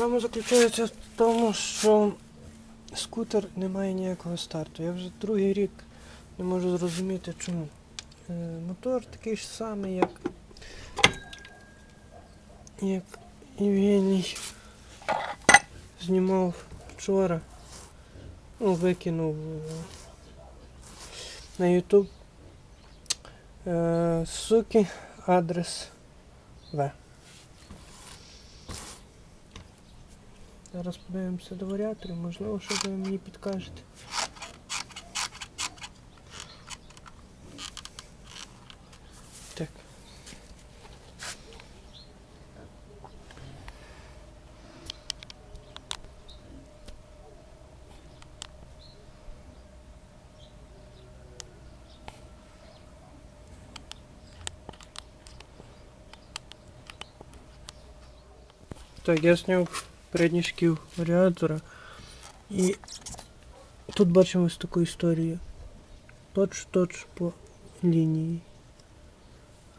Проблема заключається в тому, що скутер не має ніякого старту. Я вже другий рік не можу зрозуміти чому. Е, мотор такий ж самий, як, як Євгеній знімав вчора. Ну, викинув е, на YouTube. Е, суки, адрес В. Зараз подивимося до варіаторів, можливо, що ви мені підкажете. Так. Так, я зняв передній шків варіатора. І тут бачимо ось таку історію. Точ-точ по лінії.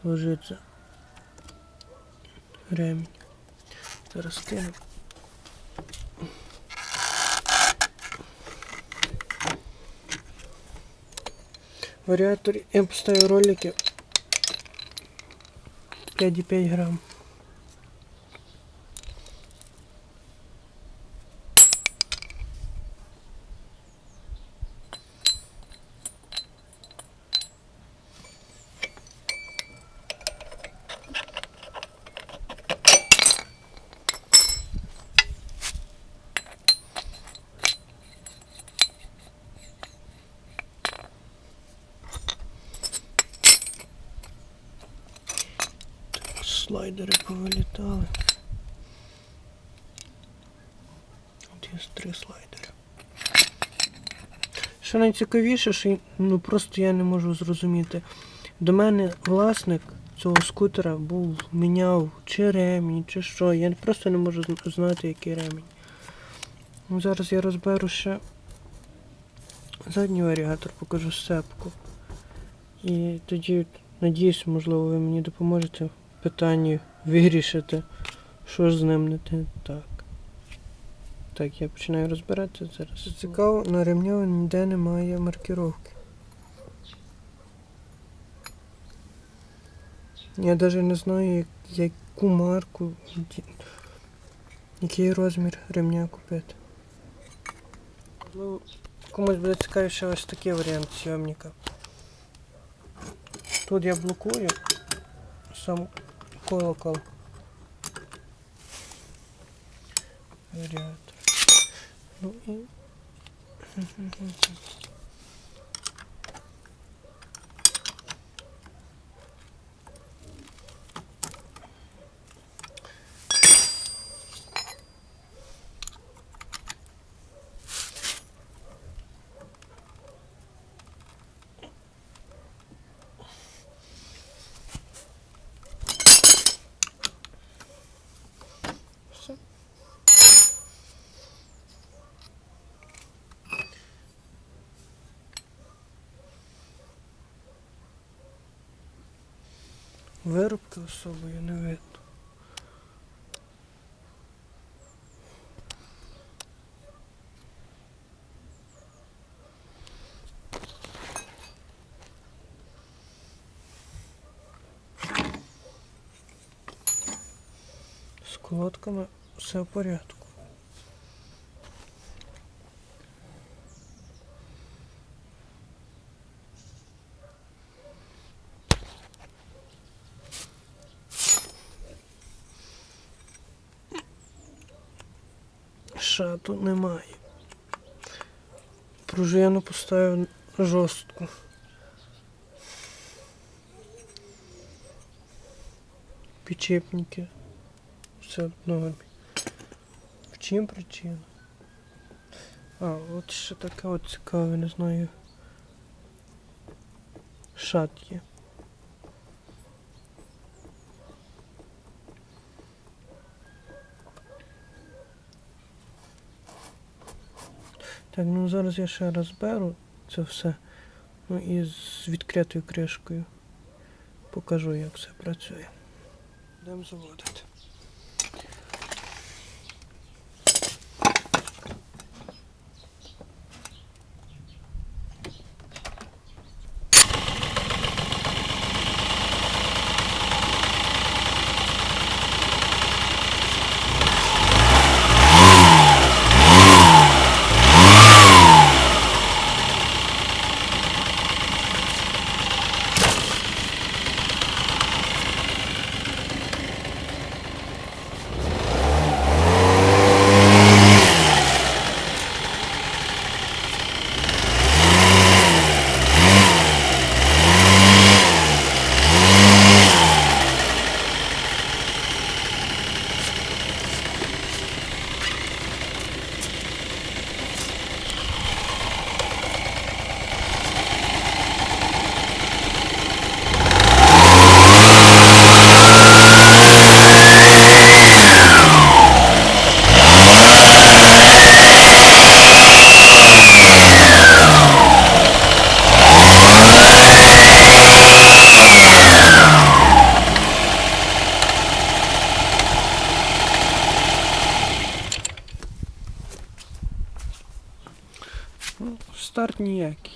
Ложиться. Ремінь. Зараз кину. Варіатор я поставив ролики 5,5 грам. Слайдери повилітали. От є три слайдери. Що найцікавіше, що ну просто я не можу зрозуміти. До мене власник цього скутера був, міняв чи ремінь, чи що. Я просто не можу знати, який ремінь. Ну, зараз я розберу ще задній варіатор, покажу сцепку. І тоді, надіюсь, можливо, ви мені допоможете питанні вирішити, що з ним не так. Так, я починаю розбиратися зараз. Цікаво, на ремню ніде немає маркіровки. Я навіть не знаю, яку марку, який розмір ремня купити. Можливо, комусь буде цікавіше ось такий варіант сйомника. Тут я блокую сам колокол. Варіатор. Ну і. Виробки особою не видно. З колодками все в порядку. Шату немає. Пружину поставив жорстку. Підчепники. Все нормі. В чим причина? А, от ще таке от цікаве, не знаю. Шат є. Так, ну зараз я ще раз беру це все. Ну і з відкритою кришкою покажу, як все працює. Будемо заводити. Ніякий.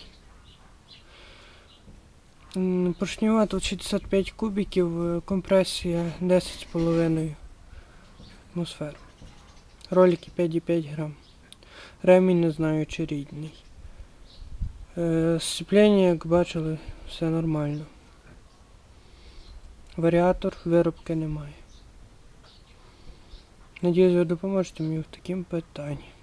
Поршнева тут 65 кубиків, е, компресія 10,5 атмосфер. Ролики 5,5 грам. Ремінь не знаю чи рідний. Е, Сцеплення, як бачили, все нормально. Варіатор виробки немає. Надіюсь, ви допоможете мені в таким питанні.